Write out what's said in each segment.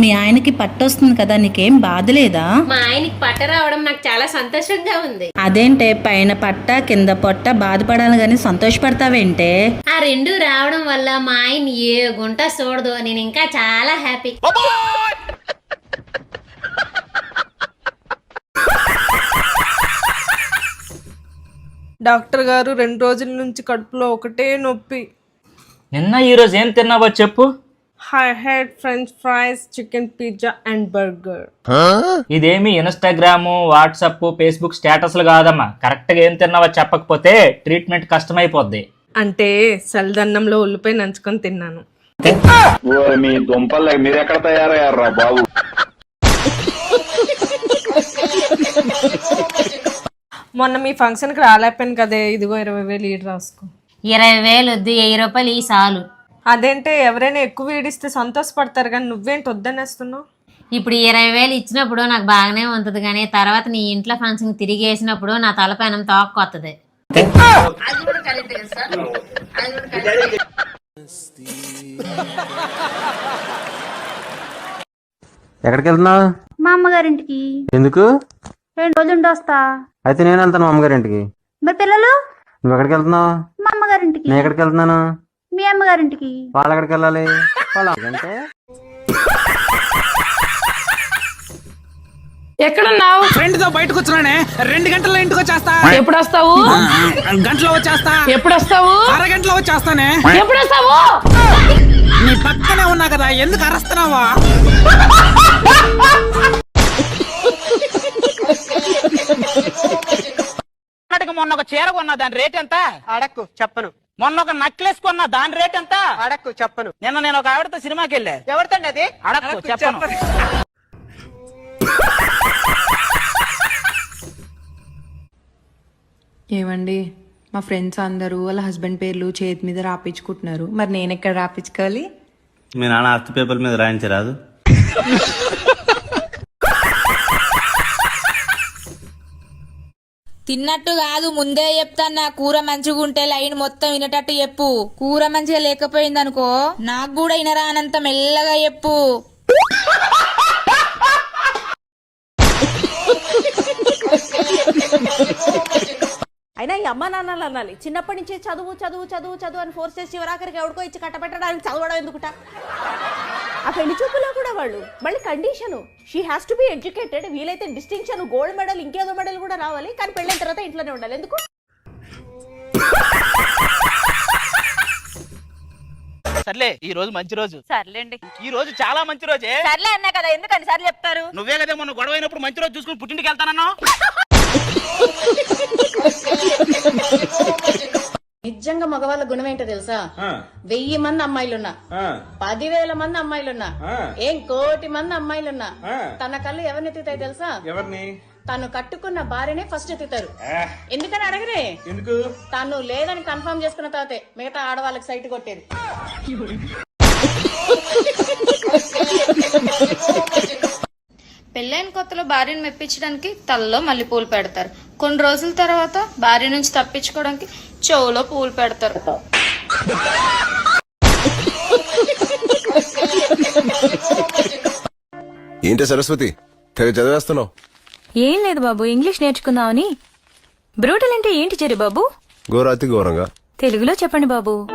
మీ ఆయనకి పట్టొస్తుంది కదా నీకేం బాధ లేదా? మా ఆయనకి పట్ట రావడం నాకు చాలా సంతోషంగా ఉంది. అదేంటే పైన పట్ట కింద పొట్ట బాధపడాలి గాని సంతోషపడతావేంటే? ఆ రెండు రావడం వల్ల మా ఆయన ఏ గుంట చూడదు నేను ఇంకా చాలా హ్యాపీ. డాక్టర్ గారు రెండు రోజుల నుంచి కడుపులో ఒకటే నొప్పి. నిన్న ఈరోజు ఏం తిన్నావో చెప్పు. I had French fries chicken pizza and burger ఇదేమి ఇన్స్టాగ్రాము వాట్సప్ ఫేస్బుక్ స్టేటస్లు కాదమ్మా. కరెక్ట్గా ఏం తిన్నావో చెప్పకపోతే ట్రీట్మెంట్ కష్టమైపోద్ది. అంటే సల్దన్నంలో ఉల్లిపాయ నంచుకొని తిన్నాను. ఓరి మీ దుంపలు మీరెక్కడ తయారయ్యారా బాబు? మొన్న మీ ఫంక్షన్కి రాలేకపోయాను కదే. ఇదిగో ఇరవై వేలు ఈడు రాసుకో. ఇరవై వేలు వద్దు వెయ్యి రూపాయలు ఈ సాలు. అదేంటే ఎవరైనా ఎక్కువ వీడిస్తే సంతోషపడతారు కానీ నువ్వేంటి వద్దనేస్తున్నావు? ఇప్పుడు ఇరవై వేలు ఇచ్చినప్పుడు నాకు బాగానే ఉంటుంది కానీ తర్వాత నీ ఇంట్లో ఫంక్షన్ తిరిగి వేసినప్పుడు నా తలపైన తోక్కొత్తది. ఎక్కడికి వెళ్తున్నావు మా అమ్మగారింటికి. ఎందుకు? రెండు రోజులు ఉండి వస్తా. అయితే నేను వెళ్తాను మా అమ్మగారింటికి. మరి పిల్లలు? నువ్వు ఎక్కడికి వెళ్తున్నావు మా అమ్మగారింటికి. నేను ఎక్కడికి వెళ్తున్నాను మీ అమ్మగారింటికి. వాళ్ళు ఎక్కడికి వెళ్ళాలి వాళ్ళ అంటే ఎక్కడున్నావు? ఫ్రెండ్తో బయటకు వచ్చినానే రెండు గంటల్లో ఇంటికి వచ్చేస్తా. ఎప్పుడు వస్తావు గంటలో వచ్చేస్తా. ఎప్పుడు వస్తావు అరగంటలో వచ్చేస్తానే. ఎప్పుడు వస్తావు నీ పక్కనే ఉన్నా కదా ఎందుకు అరస్తున్నావా? మొన్న ఒక చీర కొన్నా దాని రేట్ ఎంత? అడక్కు చెప్పను. మొన్న ఒక నక్లెస్ కొన్నా దాని రేట్ ఎంత? అడక్కు చెప్పను. నిన్న నేను ఒక ఆవిడతో సినిమాకి వెళ్ళా. ఎవరితో అది? అడక్కు చెప్పను. ఏమండి? మా ఫ్రెండ్స్ అందరూ వాళ్ళ హస్బెండ్ పేర్లు చేతి మీద రాపించుకుంటున్నారు మరి నేను ఎక్కడ రాపించుకోవాలి మీ నాన్న ఆస్తి పేపర్ మీద రాయించరాదు. తిన్నట్టు కాదు ముందే చెప్తాను నా కూర మంచిగా ఉంటే లైన్ మొత్తం వినేటట్టు చెప్పు. కూర మంచిగా లేకపోయింది అనుకో నాకు కూడా వినరా అనంత మెల్లగా చెప్పు. అయినా ఈ అమ్మ నాన్నలు అనాలి. చిన్నప్పటి నుంచి చదువు చదువు చదువు చదువు అని ఫోర్స్ చేసి చివరాఖరికి ఎవడికో ఇచ్చి కట్టబెట్టడానికి చదవడం ఎందుకుట? ఆ పెళ్ళి చూపులో కూడా వాళ్ళు. మళ్ళీ condition she has to be educated వీలైతే డిస్టింక్షన్ గోల్డ్ మెడల్ ఇంకేదో మెడల్ కూడా రావాలి. కానీ పెళ్ళైన తర్వాత ఇంట్లోనే ఉండాలి. ఎందుకు? సర్లే ఈ రోజు మంచి రోజు. సర్లేండి. ఈ రోజు చాలా మంచి రోజే. సర్లే అన్నా కదా ఎందుకని సార్లు చెప్తారు? నువ్వే కదా మొన్న గొడవ అయినప్పుడు మంచి రోజు చూసుకుని పుట్టింటికి వెళ్తానన్నా నిజంగా మగవాళ్ళ గుణం ఏంటో తెలుసా వెయ్యి మంది అమ్మాయిలున్నా పదివేల మంది అమ్మాయిలున్నా ఏం కోటి మంది అమ్మాయిలున్నా తన కళ్ళు ఎవరిని ఎత్తుతాయి తెలుసా? ఎవరిని? తను కట్టుకున్న భార్యనే ఫస్ట్ ఎత్తుతారు. ఎందుకని అడగరే? ఎందుకు? తను లేదని కన్ఫర్మ్ చేసుకున్న తర్వాతే మిగతా ఆడవాళ్ళకి సైట్ కొట్టేది. పెళ్ళైన కొత్తలో భార్యను మెప్పించడానికి తలలో మళ్ళీ పూలు పెడతారు. కొన్ని రోజుల తర్వాత భార్య నుంచి తప్పించుకోవడానికి చెవులో పూలు పెడతారు. ఏంటి సరస్వతి? చదివేస్తున్నావు. ఏం లేదు బాబు ఇంగ్లీష్ నేర్చుకుందామని. బ్రూటల్ అంటే ఏంటి చెరి బాబు? ఘోరాతి ఘోరంగా. తెలుగులో చెప్పండి బాబు.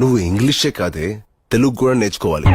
నువ్వు ఇంగ్లీషే కాదే తెలుగు కూడా నేర్చుకోవాలి.